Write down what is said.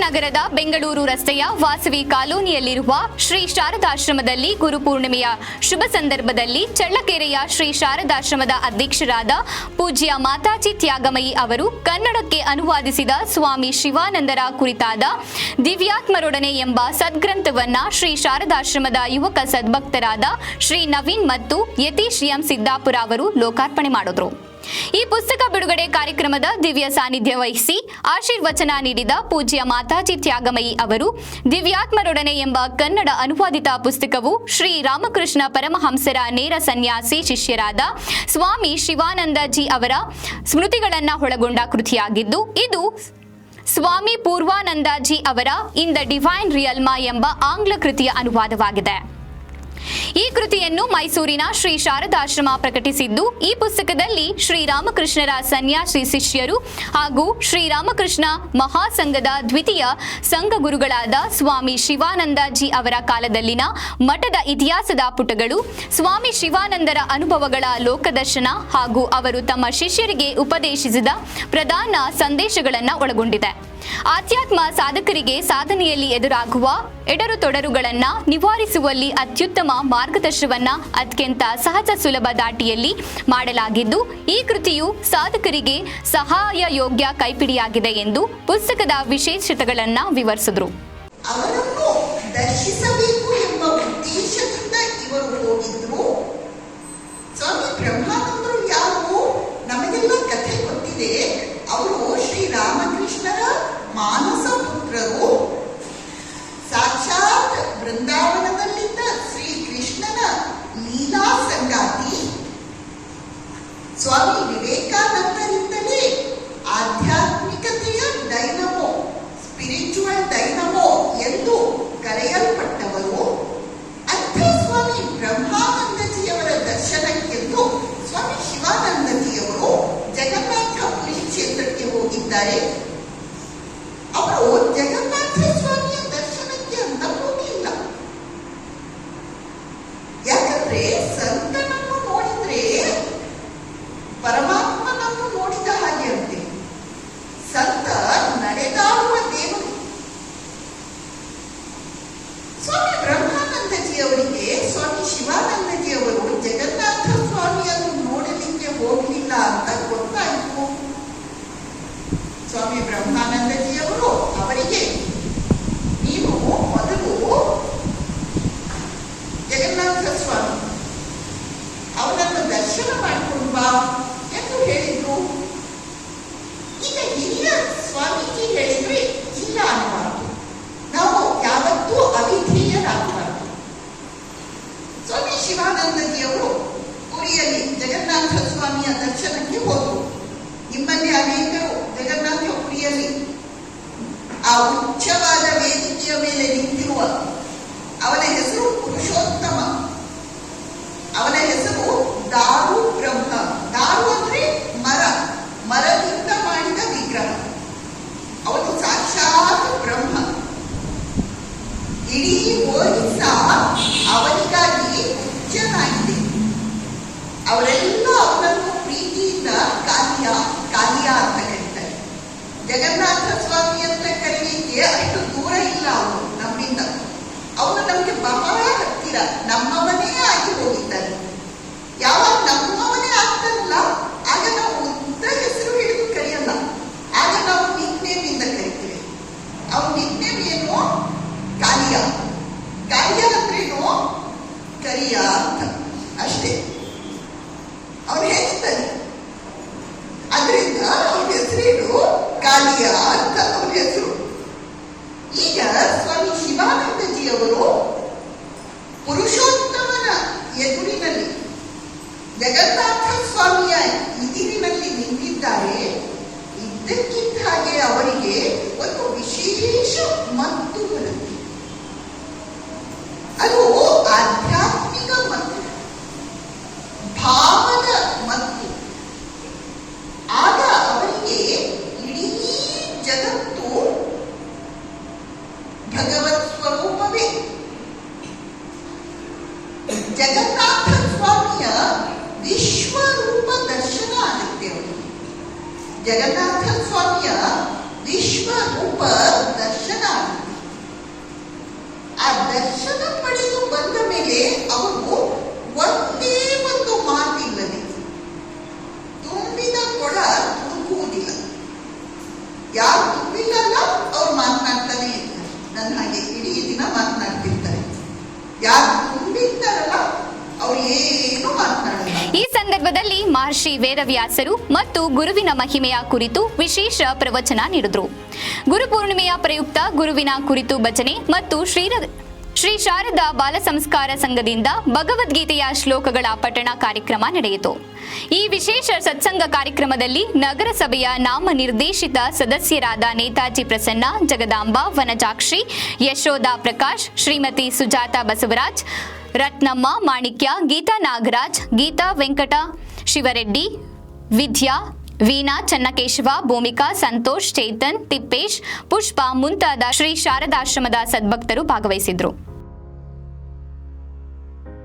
ನಗರದ ಬೆಂಗಳೂರು ರಸ್ತೆಯ ವಾಸವಿ ಕಾಲೋನಿಯಲ್ಲಿರುವ ಶ್ರೀ ಶಾರದಾಶ್ರಮದಲ್ಲಿ ಗುರುಪೂರ್ಣಿಮೆಯ ಶುಭ ಸಂದರ್ಭದಲ್ಲಿ ಚಳ್ಳಕೆರೆಯ ಶ್ರೀ ಶಾರದಾಶ್ರಮದ ಅಧ್ಯಕ್ಷರಾದ ಪೂಜ್ಯ ಮಾತಾಜಿ ತ್ಯಾಗಮಯಿ ಅವರು ಕನ್ನಡಕ್ಕೆ ಅನುವಾದಿಸಿದ ಸ್ವಾಮಿ ಶಿವಾನಂದರ ಕುರಿತಾದ ದಿವ್ಯಾತ್ಮರೊಡನೆ ಎಂಬ ಸದ್ಗ್ರಂಥವನ್ನ ಶ್ರೀ ಶಾರದಾಶ್ರಮದ ಯುವಕ ಸದ್ಭಕ್ತರಾದ ಶ್ರೀ ನವೀನ್ ಮತ್ತು ಯತೀಶ್ ಎಂ ಸಿದ್ದಾಪುರ ಅವರು ಲೋಕಾರ್ಪಣೆ ಮಾಡಿದ್ರು. ಈ ಪುಸ್ತಕ ಬಿಡುಗಡೆ ಕಾರ್ಯಕ್ರಮದ ದಿವ್ಯ ಸಾನ್ನಿಧ್ಯ ವಹಿಸಿ ಆಶೀರ್ವಚನ ನೀಡಿದ ಪೂಜ್ಯ ಮಾತಾಜಿ ತ್ಯಾಗಮಯಿ ಅವರು, ದಿವ್ಯಾತ್ಮರೊಡನೆ ಎಂಬ ಕನ್ನಡ ಅನುವಾದಿತ ಪುಸ್ತಕವು ಶ್ರೀ ರಾಮಕೃಷ್ಣ ಪರಮಹಂಸರ ನೇರ ಸನ್ಯಾಸಿ ಶಿಷ್ಯರಾದ ಸ್ವಾಮಿ ಶಿವಾನಂದಜಿ ಅವರ ಸ್ಮೃತಿಗಳನ್ನ ಒಳಗೊಂಡ ಕೃತಿಯಾಗಿದ್ದು, ಇದು ಸ್ವಾಮಿ ಪೂರ್ವಾನಂದಜಿ ಅವರ ಇನ್ ದ ಡಿವೈನ್ ರಿಯಲ್ಮಾ ಎಂಬ ಆಂಗ್ಲ ಕೃತಿಯ ಅನುವಾದವಾಗಿದೆ. ಈ ಕೃತಿಯನ್ನು ಮೈಸೂರಿನ ಶ್ರೀ ಶಾರದಾಶ್ರಮ ಪ್ರಕಟಿಸಿದ್ದು, ಈ ಪುಸ್ತಕದಲ್ಲಿ ಶ್ರೀರಾಮಕೃಷ್ಣರ ಸನ್ಯಾಸಿ ಶಿಷ್ಯರು ಹಾಗೂ ಶ್ರೀರಾಮಕೃಷ್ಣ ಮಹಾಸಂಘದ ದ್ವಿತೀಯ ಸಂಘ ಗುರುಗಳಾದ ಸ್ವಾಮಿ ಶಿವಾನಂದಜಿ ಅವರ ಕಾಲದಲ್ಲಿನ ಮಠದ ಇತಿಹಾಸದ ಪುಟಗಳು, ಸ್ವಾಮಿ ಶಿವಾನಂದರ ಅನುಭವಗಳ ಲೋಕದರ್ಶನ ಹಾಗೂ ಅವರು ತಮ್ಮ ಶಿಷ್ಯರಿಗೆ ಉಪದೇಶಿಸಿದ ಪ್ರಧಾನ ಸಂದೇಶಗಳನ್ನು ಒಳಗೊಂಡಿದೆ. ಆಧ್ಯಾತ್ಮ ಸಾಧಕರಿಗೆ ಸಾಧನೆಯಲ್ಲಿ ಎದುರಾಗುವ ಎಡರು ತೊಡರುಗಳನ್ನ ನಿವಾರಿಸುವಲ್ಲಿ ಅತ್ಯುತ್ತಮ ಮಾರ್ಗದರ್ಶನವನ್ನ ಅತ್ಯಂತ ಸಹಜ ಸುಲಭ ದಾಟಿಯಲ್ಲಿ ಮಾಡಲಾಗಿದ್ದು, ಈ ಕೃತಿಯು ಸಾಧಕರಿಗೆ ಸಹಾಯ ಯೋಗ್ಯ ಕೈಪಿಡಿಯಾಗಿದೆ ಎಂದು ಪುಸ್ತಕದ ವಿಶೇಷತೆಗಳನ್ನ ವಿವರಿಸಿದ್ರು. ಸ್ವಾಮಿ ಬ್ರಹ್ಮಾನಂದರು ಎಂದು ಕರೆಯಲ್ಪಟ್ಟವರು ಅಂಥ ಸ್ವಾಮಿ ಬ್ರಹ್ಮಾನಂದಜಿಯವರ ದರ್ಶನಕ್ಕೆಂದು ಸ್ವಾಮಿ ಶಿವಾನಂದಜಿಯವರು ಜಗನ್ನಾಥಪುರಿ ಕ್ಷೇತ್ರಕ್ಕೆ ಹೋಗಿದ್ದಾರೆ. ಅವರು ಜಗನ್ನಾಥ ಸ್ವಾಮಿಯ ದರ್ಶನಕ್ಕೆ ಅಂತ ಹೋಗಿಲ್ಲ ಯಾಕಂದ್ರೆ ಸಂತನನ್ನು ನೋಡಿದ್ರೆ ಪರಮಾತ್ಮನನ್ನು ನೋಡಿದ ಹಾಗೆ ಅಂತೆ ಸಂತ ನಡೆದಾಡುವ ದೇವರು ಸ್ವಾಮಿ ಬ್ರಹ್ಮಾನಂದಜಿ ಅವರಿಗೆ ಸ್ವಾಮಿ ಶಿವಾನಂದಜಿ ಅವರು ಜಗನ್ನಾಥ ಸ್ವಾಮಿಯನ್ನು ನೋಡಲಿಕ್ಕೆ ಹೋಗಲಿಲ್ಲ ಅಂತ ಗೊತ್ತಾಯಿತು ಸ್ವಾಮಿ ಬ್ರಹ್ಮಾನಂದಜಿ ಅವರು ಅವರಿಗೆ ನೀನು ಮೊದಲು ಜಗನ್ನಾಥ ಸ್ವಾಮಿ ಅವನನ್ನು ದರ್ಶನ ಮಾಡಿಕೊಂಡು ಬಾ ಎಂದು ಹೇಳಿದ್ರು ಈಗ ಹಿರಿಯ ಸ್ವಾಮೀಜಿ ಹೇಳಿದ್ರೆ ಇಲ್ಲ ಅನ್ನಬಾರ್ದು ನಾವು ಯಾವತ್ತೂ ಅವಿಧೇಯರಾಗಬಾರ್ದು ಸ್ವಾಮಿ ಶಿವಾನಂದಜಿಯವರು ಪುರಿಯಲ್ಲಿ ಜಗನ್ನಾಥ ಸ್ವಾಮಿಯ ದರ್ಶನಕ್ಕೆ ಹೋದರು ನಿಮ್ಮಲ್ಲಿ ಅನೇಕರು ಜಗನ್ನಾಥ ಪುರಿಯಲ್ಲಿ ಆ ಉಚ್ಚವಾದ ವೇದಿಕೆಯ ಮೇಲೆ ನಿಂತಿರುವ ಅವನ ಹೆಸರು ಪುರುಷೋತ್ತಮ. ಅವನ ಹೆಸರು ದಾರು ಬ್ರಹ್ಮ. ದಾರು ಅಂದ್ರೆ ಮರ. ಮರದಿಂದ ಮಾಡಿದ ವಿಗ್ರಹ. ಅವನು ಸಾಕ್ಷಾತ್ ಬ್ರಹ್ಮ. ಇಡೀ ಒರಿಸ್ಸಾ ಅವನಿಗಾಗಿ ಉಚ್ಚನಾಗಿದೆ. ಅವರೆಲ್ಲ ಅವನನ್ನು ಪ್ರೀತಿಯಿಂದ ಕಾಲಿಯ ಕಾಲಿಯ ಅಂತ ಕರೀತಾರೆ ಜಗನ್ನಾಥ ಅವನ ಹೆಸರೇನು ಜಗನ್ನಾಥ ಸ್ವಾಮಿಯ ವಿಶ್ವ ರೂಪ ದರ್ಶನ ಆ ದರ್ಶನ ಪಡೆದು ಬಂದ ಮೇಲೆ ಅವರು ಒಂದೇ ಮಹರ್ಷಿ ವೇದವ್ಯಾಸರು ಮತ್ತು ಗುರುವಿನ ಮಹಿಮೆಯ ಕುರಿತು ವಿಶೇಷ ಪ್ರವಚನ ನೀಡಿದ್ರು. ಗುರುಪೂರ್ಣಿಮೆಯ ಪ್ರಯುಕ್ತ ಗುರುವಿನ ಕುರಿತು ಭಜನೆ ಮತ್ತು ಶ್ರೀರ ಶ್ರೀ ಶಾರದಾ ಬಾಲ ಸಂಸ್ಕಾರ ಸಂಘದಿಂದ ಭಗವದ್ಗೀತೆಯ ಶ್ಲೋಕಗಳ ಪಠಣ ಕಾರ್ಯಕ್ರಮ ನಡೆಯಿತು. ಈ ವಿಶೇಷ ಸತ್ಸಂಗ ಕಾರ್ಯಕ್ರಮದಲ್ಲಿ ನಗರಸಭೆಯ ನಾಮ ನಿರ್ದೇಶಿತ ಸದಸ್ಯರಾದ ನೇತಾಜಿ ಪ್ರಸನ್ನ, ಜಗದಾಂಬ, ವನಜಾಕ್ಷಿ ಯಶೋಧ ಪ್ರಕಾಶ್, ಶ್ರೀಮತಿ ಸುಜಾತ ಬಸವರಾಜ್, ರತ್ನಮ್ಮ ಮಾಣಿಕ್ಯ, ಗೀತಾ ನಾಗರಾಜ್, ಗೀತಾ ವೆಂಕಟ, ಶಿವರೆಡ್ಡಿ, ವಿದ್ಯಾ, ವೀಣಾ ಚನ್ನಕೇಶವ, ಭೂಮಿಕಾ, ಸಂತೋಷ್, ಚೇತನ್, ತಿಪ್ಪೇಶ್, ಪುಷ್ಪ ಮುಂತಾದ ಶ್ರೀ ಶಾರದಾಶ್ರಮದ ಸದ್ಭಕ್ತರು ಭಾಗವಹಿಸಿದ್ರು.